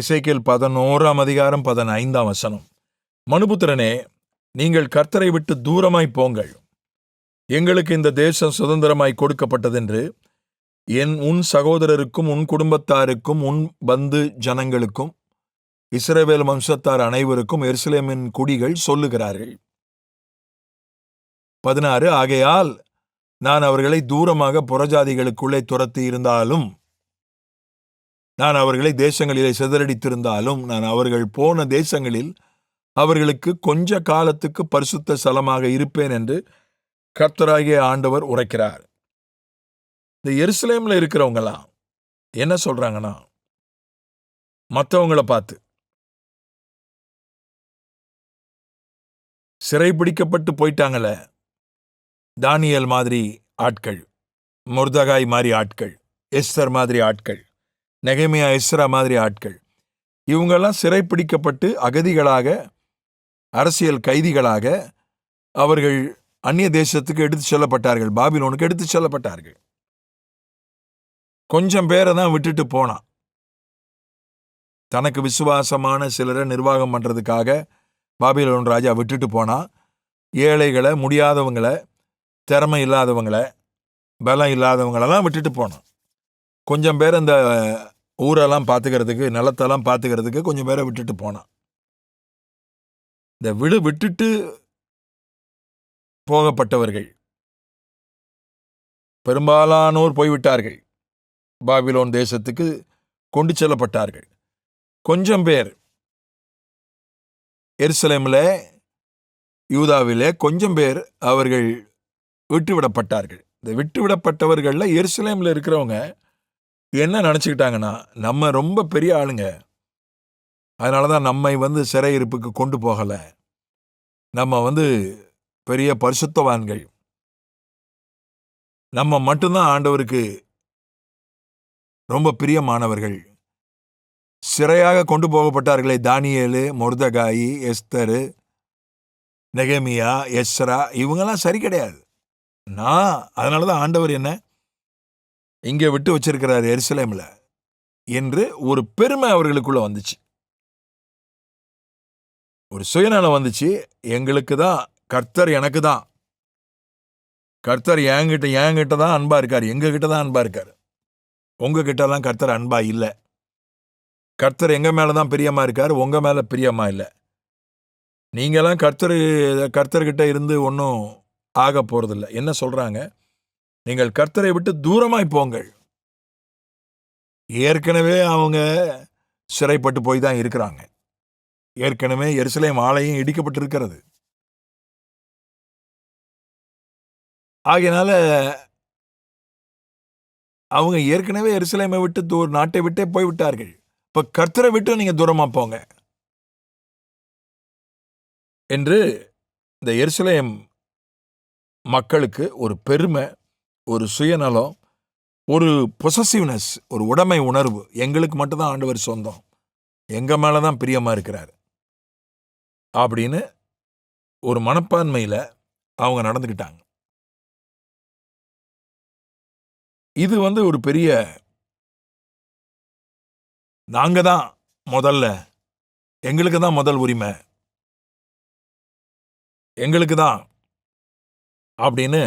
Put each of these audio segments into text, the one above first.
இசைக்கில் பதினோராம் அதிகாரம் பதினைந்தாம் வசனம். மனுபுத்திரனே நீங்கள் கர்த்தரை விட்டு தூரமாய் போங்கள். எங்களுக்கு இந்த தேசம் சுதந்திரமாய் கொடுக்கப்பட்டதென்று என் உன் சகோதரருக்கும் உன் குடும்பத்தாருக்கும் உன் பந்து ஜனங்களுக்கும் இஸ்ரேவேல் வம்சத்தார் அனைவருக்கும் எருசலேமின் குடிகள் சொல்லுகிறார்கள். பதினாறு ஆகையால் நான் அவர்களை தூரமாக புறஜாதிகளுக்குள்ளே துரத்தி இருந்தாலும் நான் அவர்களை தேசங்களிலே சிதறடித்திருந்தாலும் நான் அவர்கள் போன தேசங்களில் அவர்களுக்கு கொஞ்ச காலத்துக்கு பரிசுத்த ஸ்தலமாக இருப்பேன் என்று கர்த்தராகிய ஆண்டவர் உரைக்கிறார். இந்த எருசலேம்ல இருக்கிறவங்களாம் என்ன சொல்றாங்கன்னா மற்றவங்கள பார்த்து சிறைபிடிக்கப்பட்டு போயிட்டாங்கள தானியல் மாதிரி ஆட்கள் முர்தகாய் மாதிரி ஆட்கள் எஸ்தர் மாதிரி ஆட்கள் நெகைமையா இஸ்ரா மாதிரி ஆட்கள். இவங்கெல்லாம் சிறைப்பிடிக்கப்பட்டு அகதிகளாக அரசியல் கைதிகளாக அவர்கள் அந்நிய தேசத்துக்கு எடுத்துச் செல்லப்பட்டார்கள். பாபிலோனுக்கு எடுத்துச் செல்லப்பட்டார்கள். கொஞ்சம் பேரை தான் விட்டுட்டு போனான். தனக்கு விசுவாசமான சிலரை நிர்வாகம் பண்ணுறதுக்காக பாபிலோன் ராஜா விட்டுட்டு போனால் ஏழைகளை முடியாதவங்களை திறமை இல்லாதவங்களை பலம் இல்லாதவங்களெல்லாம் விட்டுட்டு போனான். கொஞ்சம் பேர் அந்த ஊரெல்லாம் பார்த்துக்கிறதுக்கு நிலத்தெல்லாம் பார்த்துக்கிறதுக்கு கொஞ்சம் பேரை விட்டுட்டு போனான். இந்த விடு விட்டுட்டு போகப்பட்டவர்கள். பெரும்பாலானோர் போய்விட்டார்கள். பாபிலோன் தேசத்துக்கு கொண்டு செல்லப்பட்டார்கள். கொஞ்சம் பேர் எருசலேமில் யூதாவிலே கொஞ்சம் பேர் அவர்கள் விட்டுவிடப்பட்டார்கள். இந்த விட்டுவிடப்பட்டவர்களில் எருசலேமில் இருக்கிறவங்க என்ன நினச்சிக்கிட்டாங்கன்னா நம்ம ரொம்ப பெரிய ஆளுங்க. அதனால தான் நம்மை வந்து சிறையிருப்புக்கு கொண்டு போகலை. நம்ம வந்து பெரிய பரிசுத்தவான்கள். நம்ம மட்டும்தான் ஆண்டவருக்கு ரொம்ப பிரியமானவர்கள். சிறையாக கொண்டு போகப்பட்டார்களே தானியலு மொர்தகாயி எஸ்தரு நெகமியா எஸ்ரா இவங்கெல்லாம் சரி கிடையாது. நான் அதனால தான் ஆண்டவர் என்ன இங்கே விட்டு வச்சிருக்கிறார் எருசலேமில் என்று ஒரு பெருமை அவர்களுக்குள்ள வந்துச்சு. ஒரு சுயநலம் வந்துச்சு எங்களுக்கு தான் கர்த்தர் எனக்கு தான். கர்த்தர் என்கிட்ட என்கிட்ட தான் அன்பா இருக்கார் எங்ககிட்ட தான் அன்பா இருக்கார். உங்க கர்த்தர் அன்பா இல்லை. கர்த்தர் எங்கள் மேலே தான் பிரியமாக இருக்கார் உங்கள் மேலே பிரியமா இல்லை. நீங்களாம் கர்த்தர் கர்த்தர்கிட்ட இருந்து ஒன்றும் ஆக போகிறதில்ல என்ன சொல்கிறாங்க நீங்கள் கர்த்தரை விட்டு தூரமாய் போங்கள். ஏற்கனவே அவங்க சிறைப்பட்டு போய் தான் இருக்கிறாங்க. ஏற்கனவே எருசலேம் ஆலயம் இடிக்கப்பட்டிருக்கிறது. ஆகையினால அவங்க ஏற்கனவே எருசலேமை விட்டு தூர் நாட்டை விட்டே போய்விட்டார்கள் இப்ப கர்த்தரை விட்டு நீங்க தூரமா போங்க. என்று இந்த எருசலேம் மக்களுக்கு ஒரு பெருமை ஒரு சுயநலம் ஒரு பொசசிவ்னஸ் ஒரு உடைமை உணர்வு எங்களுக்கு மட்டும்தான் ஆண்டவர் சொந்தம். எங்கள் மேலே தான் பிரியமாக இருக்கிறார். அப்படின்னு ஒரு மனப்பான்மையில் அவங்க நடந்துக்கிட்டாங்க. இது வந்து ஒரு பெரிய நாங்கள் தான் முதல்ல எங்களுக்கு தான் முதல் உரிமை எங்களுக்கு தான் அப்படின்னு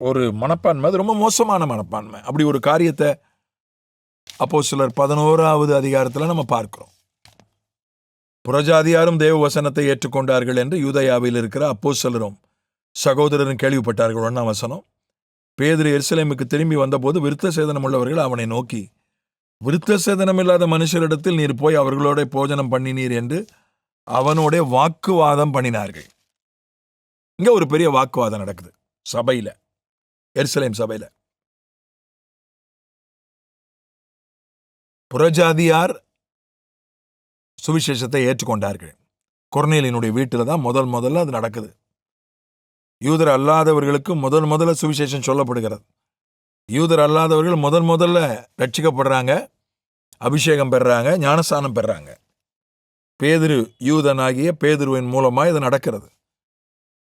ஒரு மனப்பான்மை அது ரொம்ப மோசமான மனப்பான்மை. அப்படி ஒரு காரியத்தை அப்போ சிலர் பதினோராவது அதிகாரத்தில் நம்ம பார்க்குறோம். புறஜாதியாரும் தேவ வசனத்தை ஏற்றுக்கொண்டார்கள் என்று யூதயாவில் இருக்கிற அப்போ சிலரும் சகோதரரும் கேள்விப்பட்டார்கள் ஒன்றாம் வசனம். பேதிரி எருசலேமுக்கு திரும்பி வந்தபோது விருத்த சேதனம் உள்ளவர்கள் அவனை நோக்கி விருத்த சேதனம் இல்லாத மனுஷரிடத்தில் நீர் போய் அவர்களோட போஜனம் பண்ணினீர் என்று அவனோட வாக்குவாதம் பண்ணினார்கள். இங்கே ஒரு பெரிய வாக்குவாதம் நடக்குது சபையில். எருசலேம் சபையில. புறஜாதியார் சுவிசேஷத்தை ஏற்றுக்கொண்டார்கள். கொர்னேலினுடைய வீட்டில் தான் முதல் முதல்ல அது நடக்குது. யூதர் அல்லாதவர்களுக்கு முதல் முதல்ல சுவிசேஷம் சொல்லப்படுகிறது. யூதர் அல்லாதவர்கள் முதல் முதல்ல ரட்சிக்கப்படுறாங்க அபிஷேகம் பெறுறாங்க ஞானஸ்தானம் பெறுறாங்க. பேதிரு யூதனாகிய பேதுருவின் மூலமாக இது நடக்கிறது.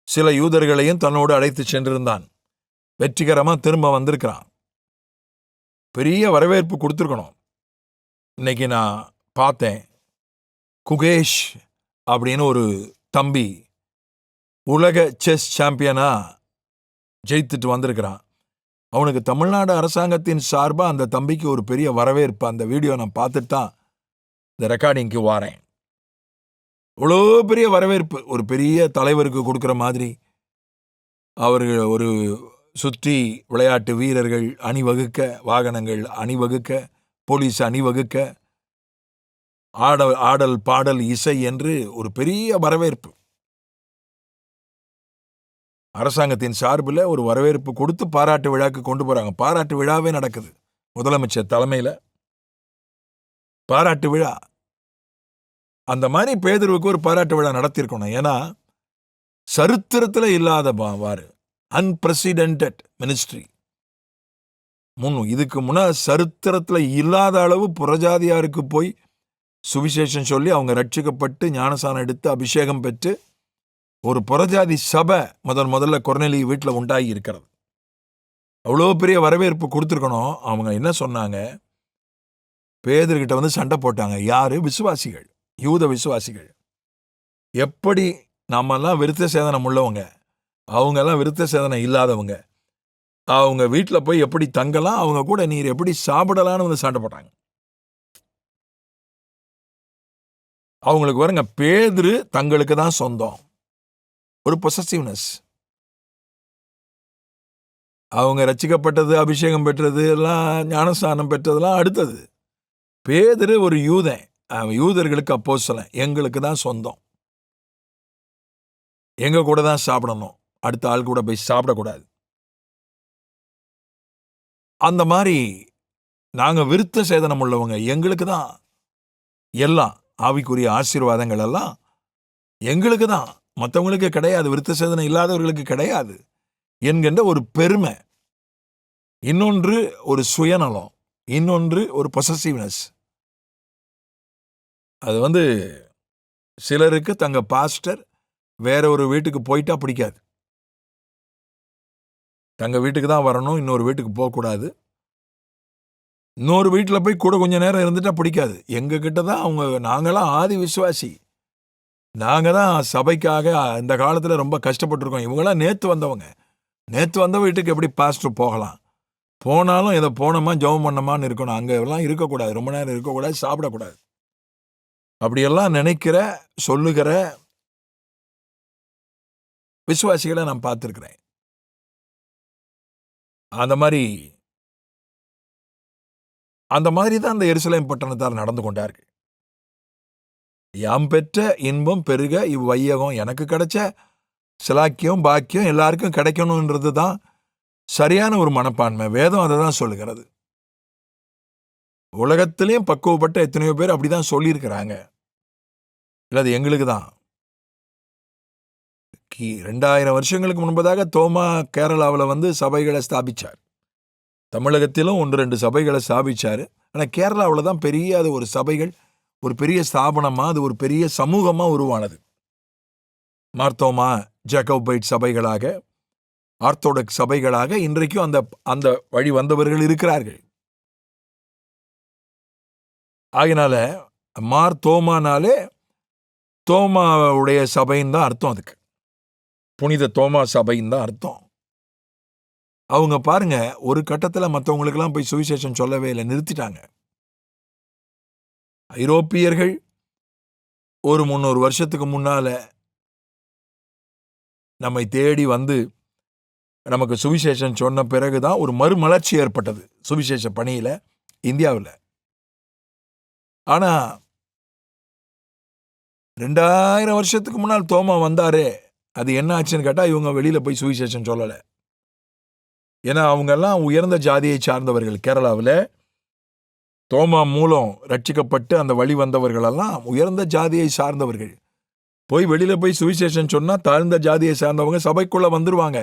சில யூதர்களையும் தன்னோடு அழைத்து சென்றிருந்தான். வெற்றிகரமாக திரும்ப வந்திருக்கிறான். பெரிய வரவேற்பு கொடுத்துருக்கணும். இன்னைக்கு நான் பார்த்தேன். குகேஷ் அப்படின்னு ஒரு தம்பி உலக செஸ் சாம்பியனாக ஜெயித்துட்டு வந்திருக்கிறான். அவனுக்கு தமிழ்நாடு அரசாங்கத்தின் சார்பாக அந்த தம்பிக்கு ஒரு பெரிய வரவேற்பு. அந்த வீடியோ நான் பார்த்துட்டு தான் இந்த ரெக்கார்டிங்க்கு வாரேன். இவ்வளோ பெரிய வரவேற்பு. ஒரு பெரிய தலைவருக்கு கொடுக்குற மாதிரி. அவர்கள் ஒரு சுற்றி விளையாட்டு வீரர்கள் அணிவகுக்க வாகனங்கள் அணிவகுக்க போலீஸ் அணிவகுக்க ஆடல் ஆடல் பாடல் இசை என்று ஒரு பெரிய வரவேற்பு. அரசாங்கத்தின் சார்பில் ஒரு வரவேற்பு கொடுத்து பாராட்டு விழாக்கு கொண்டு போகிறாங்க பாராட்டு விழாவே நடக்குது முதலமைச்சர் தலைமையில். பாராட்டு விழா. அந்த மாதிரி பேதர்வுக்கு ஒரு பாராட்டு விழா நடத்தியிருக்கணும். ஏன்னா சரித்திரத்தில் இல்லாத பா- அன்பிரசிடென்டட் மினிஸ்ட்ரி முன் இதுக்கு முன்னே சரித்திரத்தில் இல்லாத அளவு புறஜாதியாருக்கு போய் சுவிசேஷம் சொல்லி அவங்க ரட்சிக்கப்பட்டு ஞானசானம் எடுத்து அபிஷேகம் பெற்று ஒரு புறஜாதி சபை முதல் முதல்ல கொர்நெலி வீட்டில் உண்டாகி இருக்கிறது. அவ்வளோ பெரிய வரவேற்பு கொடுத்துருக்கணும். அவங்க என்ன சொன்னாங்க? பேதர்கிட்ட வந்து சண்டை போட்டாங்க. யாரு? விசுவாசிகள். யூத விசுவாசிகள். எப்படி நாமெல்லாம் விருத்த சேதனம் உள்ளவங்க? அவங்கெல்லாம் விருத்த சேதனை இல்லாதவங்க. அவங்க வீட்டில் போய் எப்படி தங்கலாம் அவங்க கூட நீர் எப்படி சாப்பிடலாம்னு வந்து சண்டை போட்டாங்க. அவங்களுக்கு வருங்க பேதுரு தங்களுக்கு தான் சொந்தம். ஒரு பொசசிவ்னஸ் அவங்க ரச்சிக்கப்பட்டது அபிஷேகம் பெற்றது எல்லாம் ஞானஸ்தானம் பெற்றதெல்லாம் அடுத்தது. பேதுரு ஒரு யூதன். அவன் யூதர்களுக்கு அப்போ எங்களுக்கு தான் சொந்தம். எங்க கூட தான் சாப்பிடணும். அடுத்த ஆள் கூட போய் சாப்பிடக்கூடாது. அந்த மாதிரி நாங்கள் விருத்த சேதனம் உள்ளவங்க எங்களுக்கு தான் எல்லாம் ஆவிக்குரிய ஆசீர்வாதங்கள் எல்லாம் எங்களுக்கு தான். மற்றவங்களுக்கு கிடையாது விருத்த சேதனம் இல்லாதவர்களுக்கு கிடையாது என்கின்ற ஒரு பெருமை. இன்னொன்று ஒரு சுயநலம் இன்னொன்று ஒரு பொசசிவ்னஸ் அது வந்து சிலருக்கு தங்க பாஸ்டர் வேற ஒரு வீட்டுக்கு போயிட்டா பிடிக்காது. தங்க வீட்டுக்கு தான் வரணும் இன்னொரு வீட்டுக்கு போகக்கூடாது. இன்னொரு வீட்டில் போய் கூட கொஞ்ச நேரம் இருந்துட்டால் பிடிக்காது. எங்ககிட்ட தான் அவங்க நாங்களாம் ஆதி விசுவாசி நாங்கள் தான் சபைக்காக இந்த காலத்தில் ரொம்ப கஷ்டப்பட்டிருக்கோம். இவங்களாம் நேற்று வந்தவங்க. நேற்று வந்த வீட்டுக்கு எப்படி பாஸ்டர் போகலாம்? போனாலும் இதை போனோமா ஜெபம் பண்ணோமான்னு இருக்கணும். அங்கே எல்லாம் இருக்கக்கூடாது. ரொம்ப நேரம் இருக்கக்கூடாது சாப்பிடக்கூடாது. அப்படியெல்லாம் நினைக்கிற சொல்லுகிற விசுவாசிகளை நான் பார்த்துருக்குறேன். அந்த மாதிரி அந்த மாதிரி தான் அந்த எருசலேம் பட்டணத்தார் நடந்து கொண்டார்கள். யாம் பெற்ற இன்பம் பெருக இவ்வையகம் எனக்கு கிடைச்ச சிலாக்கியம் பாக்கியம் எல்லாருக்கும் கிடைக்கணுன்றது தான் சரியான ஒரு மனப்பான்மை. வேதம் அதை தான் சொல்லுகிறது. உலகத்திலையும் பக்குவப்பட்ட எத்தனையோ பேர் அப்படிதான் சொல்லியிருக்கிறாங்க. இல்லை அது எங்களுக்கு தான். கி ரெண்டாயிரம் வருஷங்களுக்கு முன்பதாக தோமா கேரளாவில் வந்து சபைகளை ஸ்தாபிச்சார். தமிழகத்திலும் ஒன்று ரெண்டு சபைகளை ஸ்தாபித்தார் ஆனால் கேரளாவில் தான் பெரிய அது ஒரு சபைகள் ஒரு பெரிய ஸ்தாபனமாக அது ஒரு பெரிய சமூகமாக உருவானது. மார்த்தோமா ஜக்கோபைட் சபைகளாக ஆர்த்தோடக்ஸ் சபைகளாக இன்றைக்கும் அந்த அந்த வழி வந்தவர்கள் இருக்கிறார்கள். ஆகினால மார் தோமானாலே தோமாவுடைய சபைன்னு தான் அர்த்தம் அதுக்கு. புனித தோமா சபைன்னு தான் அர்த்தம். அவங்க பாருங்க ஒரு கட்டத்தில் மற்றவங்களுக்கெல்லாம் போய் சுவிசேஷம் சொல்லவே இல்லை நிறுத்திட்டாங்க. ஐரோப்பியர்கள் ஒரு முந்நூறு வருஷத்துக்கு முன்னால நம்மை தேடி வந்து நமக்கு சுவிசேஷம் சொன்ன பிறகுதான் ஒரு மறுமலர்ச்சி ஏற்பட்டது சுவிசேஷ பணியில் இந்தியாவில். ஆனா ரெண்டாயிரம் வருஷத்துக்கு முன்னால் தோமா வந்தாரே அது என்ன ஆச்சுன்னு கேட்டால் இவங்க வெளியில் போய் சுவிசேஷம் சொல்லலை. ஏன்னா அவங்கெல்லாம் உயர்ந்த ஜாதியை சார்ந்தவர்கள். கேரளாவில் தோமா மூலம் ரட்சிக்கப்பட்டு அந்த வழி வந்தவர்களெல்லாம் உயர்ந்த ஜாதியை சார்ந்தவர்கள். போய் வெளியில் போய் சுவிசேஷம் சொன்னால் தாழ்ந்த ஜாதியை சார்ந்தவங்க சபைக்குள்ளே வந்துடுவாங்க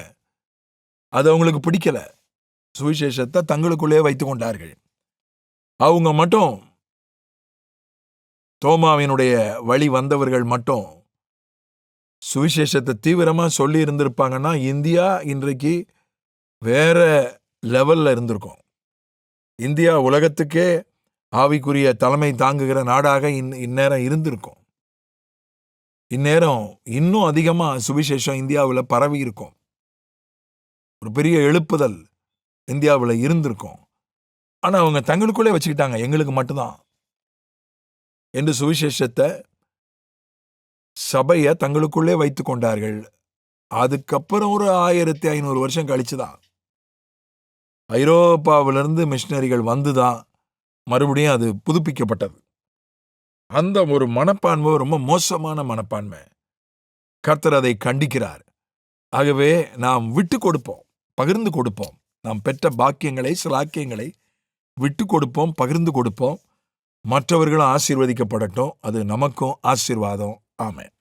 அது அவங்களுக்கு பிடிக்கல. சுவிசேஷத்தை தங்களுக்குள்ளே வைத்து கொண்டார்கள். அவங்க மட்டும் தோமாவினுடைய வழி வந்தவர்கள் மட்டும் சுவிசேஷத்தை தீவிரமாக சொல்லி இருந்திருப்பாங்கன்னா இந்தியா இன்றைக்கு வேற லெவலில் இருந்திருக்கும். இந்தியா உலகத்துக்கே ஆவிக்குரிய தலைமை தாங்குகிற நாடாக இந் இந்நேரம் இருந்திருக்கும். இந்நேரம் இன்னும் அதிகமாக சுவிசேஷம் இந்தியாவில் பரவி இருக்கும். ஒரு பெரிய எழுப்புதல் இந்தியாவில் இருந்திருக்கும். ஆனால் அவங்க தங்களுக்குள்ளே வச்சுக்கிட்டாங்க. எங்களுக்கு மட்டும்தான். என்று சுவிசேஷத்தை சபையை தங்களுக்குள்ளே வைத்து கொண்டார்கள். அதுக்கப்புறம் ஒரு ஆயிரத்தி ஐநூறு வருஷம் கழிச்சுதான் ஐரோப்பாவிலிருந்து மிஷினரிகள் வந்துதான் மறுபடியும் அது புதுப்பிக்கப்பட்டது. அந்த ஒரு மனப்பான்மை ரொம்ப மோசமான மனப்பான்மை. கர்த்தர் அதை கண்டிக்கிறார். ஆகவே நாம் விட்டு கொடுப்போம் பகிர்ந்து கொடுப்போம். நாம் பெற்ற பாக்கியங்களை சிலாக்கியங்களை விட்டு கொடுப்போம் பகிர்ந்து கொடுப்போம். மற்றவர்களும் ஆசீர்வதிக்கப்படட்டும். அது நமக்கும் ஆசீர்வாதம். Amen.